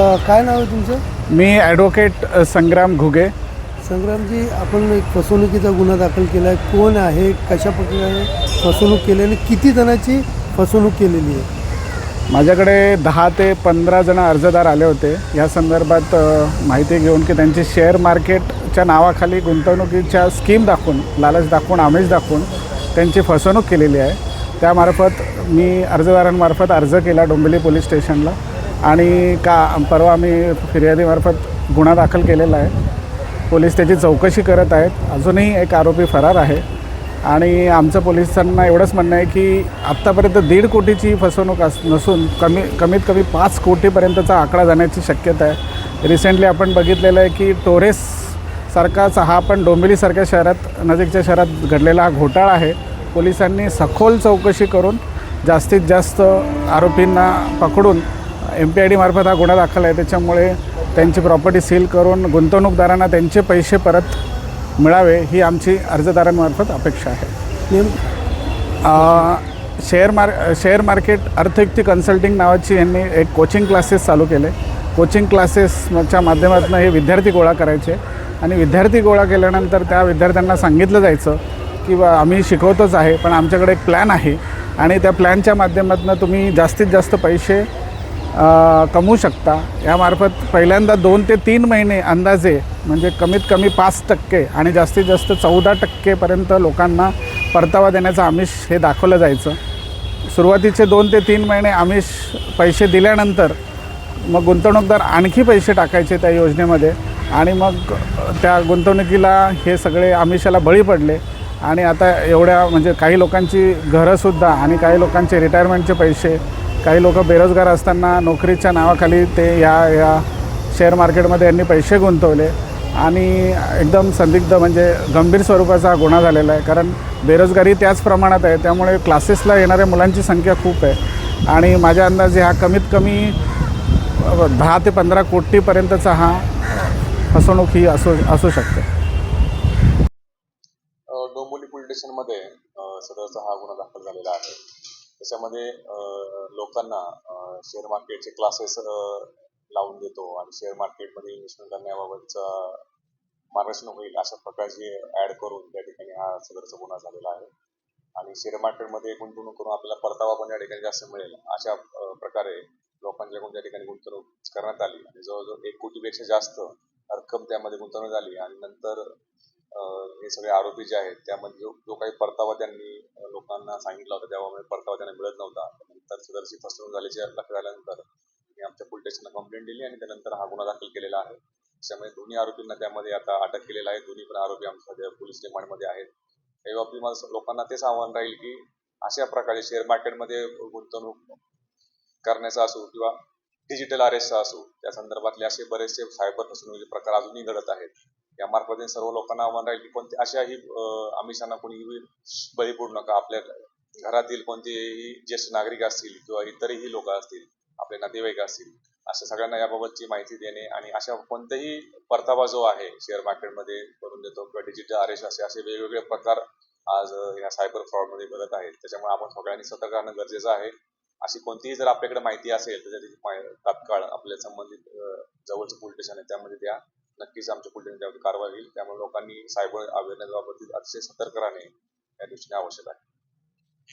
अ, काय नाव आहे तुमचं? मी ॲडव्होकेट संग्राम घुगे. संग्रामजी आपण एक फसवणुकीचा गुन्हा दाखल केला आहे कोण आहे? कशा प्रकारे फसवणूक केली आणि किती जणांची फसवणूक केलेली आहे? माझ्याकडे दहा ते पंधरा जण अर्जदार आले होते. या संदर्भात अ, माहिती घेऊन की त्यांची शेअर मार्केटच्या नावाखाली गुंतवणुकीच्या स्कीम दाखवून लालच दाखवून आमिष दाखवून त्यांची फसवणूक केलेली आहे. त्यामार्फत मी अर्जदारांमार्फत अर्ज केला डोंबिवली पोलीस स्टेशनला. आणि का परवा आम्ही फिर्यादीमार्फत गुन्हा दाखल केलेला आहे. पोलीस त्याची चौकशी करत आहेत. अजूनही एक आरोपी फरार आहे. आणि आमचं पोलिसांना एवढंच म्हणणं आहे की आत्तापर्यंत दीड कोटीची फसवणूक अस नसून कमी कमीत कमी पाच कोटीपर्यंतचा आकडा जाण्याची शक्यता आहे. रिसेंटली आपण बघितलेलं आहे की टोरेस सारखाच हा पण डोंबिवलीसारख्या शहरात नजीकच्या शहरात घडलेला हा घोटाळा आहे. पोलिसांनी सखोल चौकशी करून जास्तीत जास्त आरोपींना पकडून एम पी आय डीमार्फत हा गुन्हा दाखल आहे. त्याच्यामुळे त्यांची प्रॉपर्टी सील करून गुंतवणूकदारांना त्यांचे पैसे परत मिळावे ही आमची अर्जदारांमार्फत अपेक्षा आहे. शेअर मार शेअर मार्केट अर्थयुक्ती कन्सल्टिंग नावाची यांनी एक कोचिंग क्लासेस चालू केले. कोचिंग क्लासेसच्या माध्यमातून हे विद्यार्थी गोळा करायचे. आणि विद्यार्थी गोळा केल्यानंतर त्या विद्यार्थ्यांना सांगितलं जायचं की बा आम्ही शिकवतोच आहे पण आमच्याकडे एक प्लॅन आहे. आणि त्या प्लॅनच्या माध्यमातून तुम्ही जास्तीत जास्त पैसे कमवू शकता. यामार्फत पहिल्यांदा दोन ते तीन महिने अंदाजे म्हणजे कमीत कमी पाच टक्के आणि जास्तीत जास्त चौदा टक्केपर्यंत लोकांना परतावा देण्याचं आमिष हे दाखवलं जायचं. सुरुवातीचे दोन ते तीन महिने आमिष पैसे दिल्यानंतर मग गुंतवणूकदार आणखी पैसे टाकायचे त्या योजनेमध्ये आणि मग त्या गुंतवणुकीला हे सगळे आमिषाला बळी पडले. आणि आता एवढ्या म्हणजे काही लोकांची घरंसुद्धा आणि काही लोकांचे रिटायरमेंटचे पैसे काही लोक बेरोजगार असताना नोकरीच्या नावाखाली ते या या शेअर मार्केटमध्ये यांनी पैसे गुंतवले. आणि एकदम संदिग्ध म्हणजे गंभीर स्वरूपाचा हा गुन्हा झालेला आहे. कारण बेरोजगारी त्याच प्रमाणात आहे. त्यामुळे क्लासेसला येणाऱ्या मुलांची संख्या खूप आहे. आणि माझ्या अंदाजे हा कमीत कमी दहा ते पंधरा कोटीपर्यंतचा हा फसवणूक ही असू असू शकते. अ, डोंबिवली पोलीस स्टेशनमध्ये सदरचा हा गुन्हा दाखल झालेला आहे. त्याच्यामध्ये लोकांना शेअर मार्केटचे क्लासेस लावून देतो आणि शेअर मार्केटमध्ये इन्व्हेस्टमेंट करण्याबाबतचा मार्गदर्शन होईल अशा प्रकारची ऍड करून त्या ठिकाणी हा सदरचा गुन्हा झालेला आहे. आणि शेअर मार्केटमध्ये गुंतवणूक करून आपल्याला परतावा पण या ठिकाणी जास्त मिळेल. अशा प्रकारे लोकांच्याकडून त्या ठिकाणी गुंतवणूक करण्यात आली. आणि जवळजवळ एक कोटीपेक्षा जास्त रक्कम त्यामध्ये गुंतवणूक झाली आणि नंतर हे सगळे आरोपी जे आहेत त्यामध्ये जो जो काही परतावा त्यांनी लोकांना सांगितला होता त्यामुळे परतावा त्यांना मिळत नव्हता. नंतर सदरची फसवणूक झाल्याची लक्षात आल्यानंतर मी आमच्या पोलीस स्टेशनला कंप्लेंट दिली आणि त्यानंतर हा गुन्हा दाखल केलेला आहे. त्यामुळे दोन्ही आरोपींना त्यामध्ये आता अटक केलेला आहे. दोन्ही पण आरोपी आमच्या सध्या पोलीस रिमांडमध्ये आहेत या बाबतीत माझं लोकांना तेच आव्हान राहील की अशा प्रकारे शेअर मार्केटमध्ये गुंतवणूक करण्याचा असो किंवा डिजिटल अरेस्टचा असो त्या संदर्भातले असे बरेचसे सायबर फसवणुकीचे प्रकार अजूनही घडत आहेत. या मार्फत सर्व लोकांना आव्हान राहील की कोणते अशाही अं, आमिषांना कोणीही बळी पडू नका. आपल्या घरातील कोणतेही ज्येष्ठ नागरिक असतील किंवा इतरही लोक असतील आपले नातेवाईक असतील अशा सगळ्यांना याबाबतची माहिती देणे आणि अशा कोणताही परतावा जो आहे शेअर मार्केटमध्ये करून देतो किंवा डिजिटल आरेश असे असे वेगवेगळे प्रकार आज या ह्या सायबर फ्रॉडमध्ये घडत आहेत. त्याच्यामुळे आपण सगळ्यांनी सतर्क राहणं गरजेचं आहे. अशी कोणतीही जर आपल्याकडे माहिती असेल तर त्याची तात्काळ आपल्या संबंधित जवळचं पोलीस स्टेशन आहे त्यामध्ये द्या. नक्कीच आमच्या पुढे कारवाई होईल. त्यामुळे लोकांनी सायबर अवेअरनेस बाबतीत अतिशय सतर्क राहणे या दृष्टीने आवश्यक आहे.